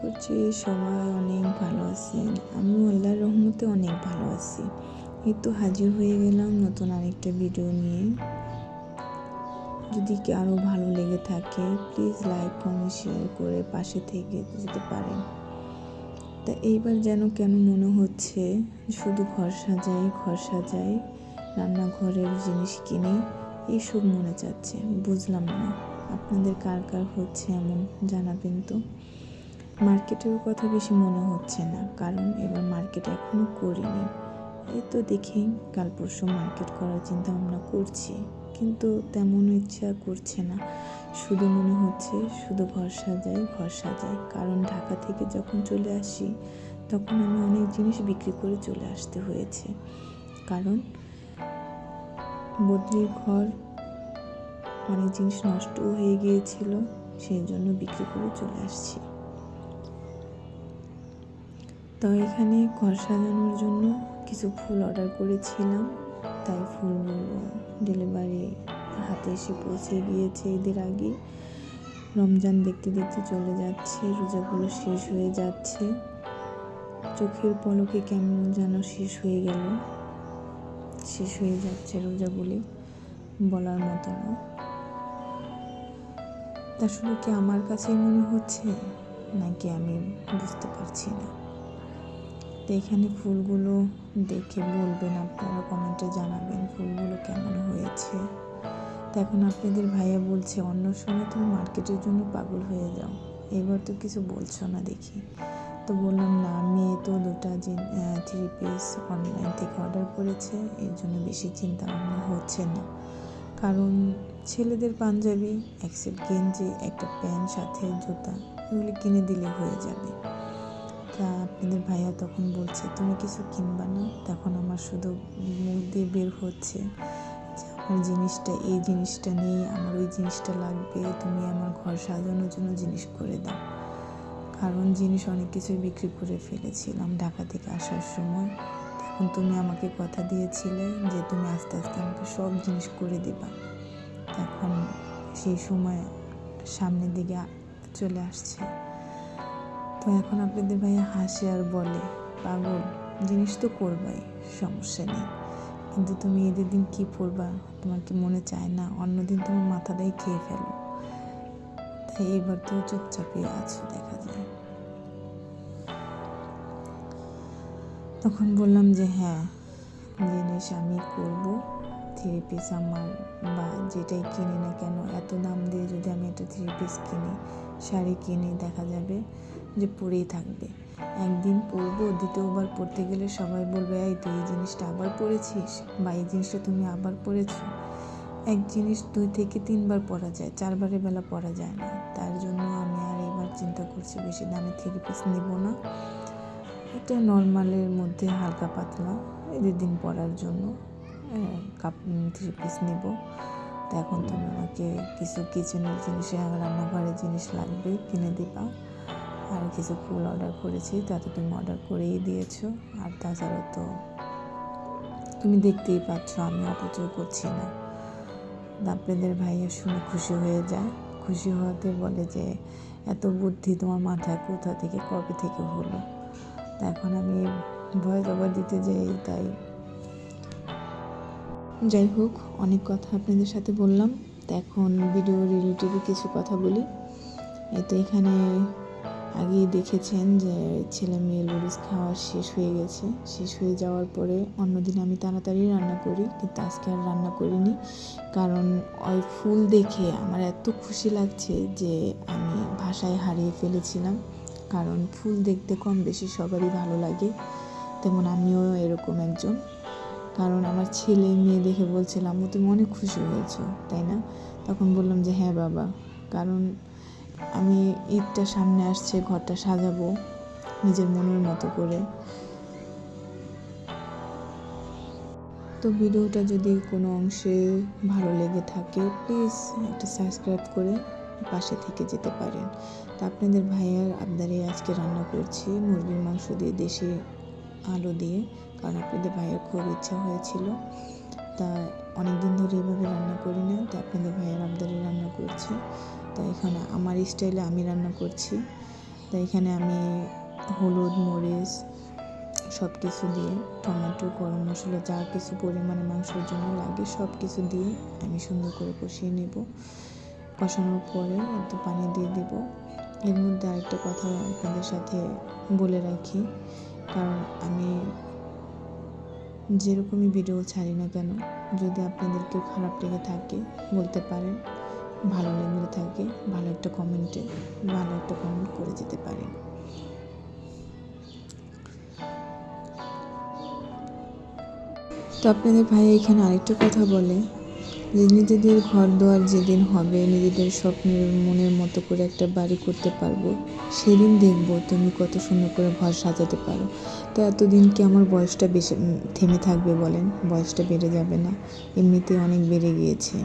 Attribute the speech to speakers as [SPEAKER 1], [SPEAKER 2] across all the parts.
[SPEAKER 1] করছি, সবাই অনেক ভালো আছেন আমি আল্লাহর রহমতে অনেক ভালো আছি। এই তো হাজির হয়ে গেলাম নতুন আরেকটা ভিডিও নিয়ে। যদি আরও ভালো লেগে থাকে প্লিজ লাইক কমেন্ট শেয়ার করে পাশে থেকে যেতে পারেন। তা এইবার যেন কেন মনে হচ্ছে, শুধু ঘর সাজাই ঘর সাজাই, রান্নাঘরের জিনিস কিনে, এইসব মনে যাচ্ছে বুঝলাম না, আপনাদের কার কার হচ্ছে এমন জানাবেন তো? মার্কেটের কথা বেশি মনে হচ্ছে না, কারণ এবার মার্কেট এখনও করিনি। এই তো দেখি, কাল পরশু মার্কেট করার চিন্তা ভাবনা করছি, কিন্তু তেমন ইচ্ছা করছে না। শুধু মনে হচ্ছে শুধু ঘর সাজাই ঘর সাজাই, কারণ ঢাকা থেকে যখন চলে আসি, তখন আমি অনেক জিনিস বিক্রি করে চলে আসতে হয়েছে। কারণ বদ্রির ঘর অনেক জিনিস নষ্টও হয়ে গিয়েছিল, সেই জন্য বিক্রি করে চলে আসছি। তো এখানে ঘর সাজানোর জন্য কিছু ফুল অর্ডার করেছিলাম। তাই ফুলগুলো ডেলিভারি হাতে এসে পৌঁছে গিয়েছে এদের আগে। রমজান দেখতে দেখতে চলে যাচ্ছে, রোজাগুলো শেষ হয়ে যাচ্ছে। চোখের পলকে কেমন যেন শেষ হয়ে গেল। শেষ হয়ে যাচ্ছে রোজাগুলি, বলার মতো না। তা শুধু কি আমার কাছেই মনে হচ্ছে? নাকি আমি বুঝতে পারছি না? তো এখানে ফুলগুলো দেখে বলবেন আপনারা, কমেন্টে জানাবেন ফুলগুলো কেমন হয়েছে। তো এখন আপনাদের ভাইয়া বলছে, অন্য সময় তুমি মার্কেটের জন্য পাগল হয়ে যাও। এবার তো কিছু বলছো না দেখি। তো বললাম, না, মেয়ে তো দুটা থ্রি পিস অনলাইন থেকে অর্ডার করেছে। এর জন্য বেশি চিন্তা ভাবনা হচ্ছে না। কারণ ছেলেদের পাঞ্জাবি, এক সেট গেঞ্জি, একটা প্যান্ট, সাথে জুতা, এগুলি কিনে দিলে হয়ে যাবে। তা আপনাদের ভাইয়া তখন বলছে, তুমি কিছু কিনবা না? তখন আমার শুধু মুখ দিয়ে বের হচ্ছে যে আমার জিনিসটা, এই জিনিসটা নেই, আমার ওই জিনিসটা লাগবে, তুমি আমার ঘর সাজানোর জন্য জিনিস করে দাও। কারণ জিনিস অনেক কিছুই বিক্রি করে ফেলেছিলাম ঢাকা থেকে আসার সময়। তখন তুমি আমাকে কথা দিয়েছিলে যে তুমি আস্তে আস্তে আমাকে সব জিনিস করে দিবা। এখন সেই সময় সামনের দিকে চলে আসছে। তো এখন আপনাদের ভাইয়া হাসে আর বলে, পাগল, জিনিস তো করবাই, সমস্যা নেই। কিন্তু তুমি এদের দিন কী পড়বা তোমার কি মনে চায় না? অন্যদিন তোমার মাথাটাই খেয়ে ফেলো। তাই এবার তো চুপচাপই আছো, দেখা যায়। তখন বললাম যে হ্যাঁ জিনিস আমি করব। থ্রি পিস আমার, বা যেটাই কিনি না কেন, এত দাম দিয়ে যদি আমি একটা থ্রি পিস কিনি, শাড়ি কিনি, দেখা যাবে। যে পরেই থাকবে। একদিন পরবো দ্বিতীয়বার পড়তে গেলে সবাই বলবে, এই তুই এই জিনিসটা আবার পরেছিস বা এই জিনিসটা তুমি আবার পরেছো এক জিনিস দুই থেকে তিনবার পরা যায়, চারবারের বেলা পরা যায় না। তার জন্য আমি আর এবার চিন্তা করছি বেশি দামে থ্রি পিস নেব না। এটা নর্মালের মধ্যে হালকা পাতলা এদের দিন পরার জন্য কাপ থ্রি পিস নেব। তো এখন তুমি আমাকে কিছু কিচেনের জিনিস, রান্নাঘরের জিনিস লাগবে, কিনে দিবা। আর কিছু ফুল অর্ডার করেছি তাতে তুমি অর্ডার করেই দিয়েছ। আর তাছাড়া তো তুমি দেখতেই পাচ্ছ, আমি অপচয় করছি না। আপনাদের ভাইয়া শুনে খুশি হয়ে যায়। খুশি হওয়াতে বলে যে, এত বুদ্ধি তোমার মাথায় কোথা থেকে, কবে থেকে হলো? তা এখন আমি ভয় জবা দিতে যাই, তাই যাই হোক, অনেক কথা আপনাদের সাথে বললাম। তো এখন ভিডিও রিলেটিভে কিছু কথা বলি। এই তো এখানে আগেই দেখেছেন যে ছেলে মেয়ে লুডুস খাওয়া শেষ হয়ে গেছে। শেষ হয়ে যাওয়ার পরে অন্যদিন আমি তাড়াতাড়ি রান্না করি, কিন্তু আজকে আর রান্না করিনি। কারণ ওই ফুল দেখে আমার এত খুশি লাগছে যে আমি ভাষায় হারিয়ে ফেলেছিলাম। কারণ ফুল দেখতে কম বেশি সবারই ভালো লাগে, তেমন আমিও এরকম একজন। কারণ আমার ছেলে মেয়ে দেখে বলছিলাম তুমি অনেক খুশি হয়েছো, তাই না? তখন বললাম যে হ্যাঁ বাবা। কারণ আমি ঈদটা সামনে আসছে, ঘরটা সাজাবো, নিজের মনের মতো করে। তো ভিডিওটা যদি কোনো অংশে ভালো লেগে থাকে প্লিজ একটা সাবস্ক্রাইব করে পাশে থেকে যেতে পারেন। তা আপনাদের ভাইয়ার আবদারে আজকে রান্না করছি, মুরগির মাংস দিয়ে দেশি আলু দিয়ে, কারণ আপনাদের ভাইয়ের খুব ইচ্ছা হয়েছিল। তা অনেক দিন ধরে এভাবে রান্না করি না, তা আপনাদের ভাইয়ের আবদারে রান্না করছি। তো এখানে আমার স্টাইলে আমি রান্না করছি। তো এখানে আমি হলুদ, মরিচ সব কিছু দিয়ে, টমেটো, গরম মশলা, যা কিছু পরিমাণে মাংসের জন্য লাগে সব কিছু দিয়ে আমি সুন্দর করে কষিয়ে নেব। কষানোর পরে একটু পানি দিয়ে দেব। এর মধ্যে আরেকটা কথা আপনাদের সাথে বলে রাখি, কারণ আমি যেরকমই ভিডিও ছাড়ি না কেন, যদি আপনাদের কেউ খারাপ লেগে থাকে, বলতে পারেন। ভালো লেগে থাকে, ভালো একটা কমেন্টে ভালো একটা কমেন্ট করে যেতে পারেন তো আপনাদের ভাই এখানে আরেকটা কথা বলে নিজেদের ঘর দোয়ার যেদিন হবে, নিজেদের স্বপ্নের মনের মতো করে একটা বাড়ি করতে পারব, সেদিন দেখব তুমি কত সুন্দর করে ঘর সাজাতে পারো। তো এতদিন কি আমার বয়সটা বেশি থেমে থাকবে বলেন? বয়সটা বেড়ে যাবে না, এমনিতে অনেক বেড়ে গিয়েছে।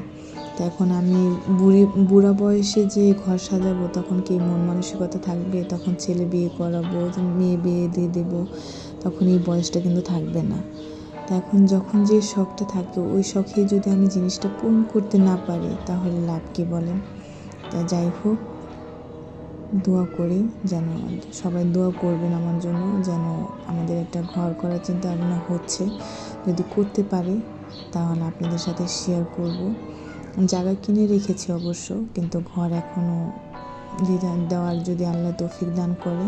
[SPEAKER 1] তো এখন আমি বুড়ি, বুড়া বয়সে যে ঘর সাজাবো, তখন কি মন মানসিকতা থাকবে? তখন ছেলে বিয়ে করাবো, মেয়ে বিয়ে দিয়ে দেবো, তখন এই বয়সটা কিন্তু থাকবে না। এখন যখন যে শখটা থাকে ওই শখে যদি আমি জিনিসটা পূরণ করতে না পারি, তাহলে লাভ কি বলেন? তা যাই হোক, দোয়া করি যেন সবাই দোয়া করবেন আমার জন্য, যেন আমাদের একটা ঘর করার চিন্তা ভাবনা হচ্ছে। যদি করতে পারি, তাহলে আপনাদের সাথে শেয়ার করব। জায়গা কিনে রেখেছি অবশ্য, কিন্তু ঘর এখনও দেওয়ার যদি আল্লাহ তৌফিক দান করে,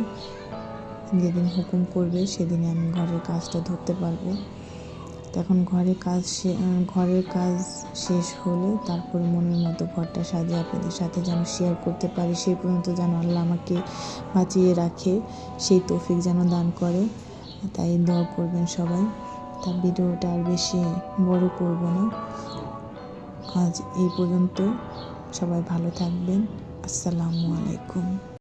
[SPEAKER 1] যেদিন হুকুম করবে সেদিনে আমি ঘরের কাজটা ধরতে পারব। তখন ঘরের কাজ ঘরের কাজ শেষ হলে তারপরে মনের মতো ঘরটা সাজিয়ে আপনাদের সাথে যেন শেয়ার করতে পারি। সেই পর্যন্ত যেন আল্লাহ আমাকে বাঁচিয়ে রাখে, সেই তৌফিক যেন দান করে। তাই দোয়া করবেন সবাই। তা ভিডিওটা আর বেশি বড় করব না। আজ এই পর্যন্ত। সবাই ভালো থাকবেন। আসসালামু আলাইকুম।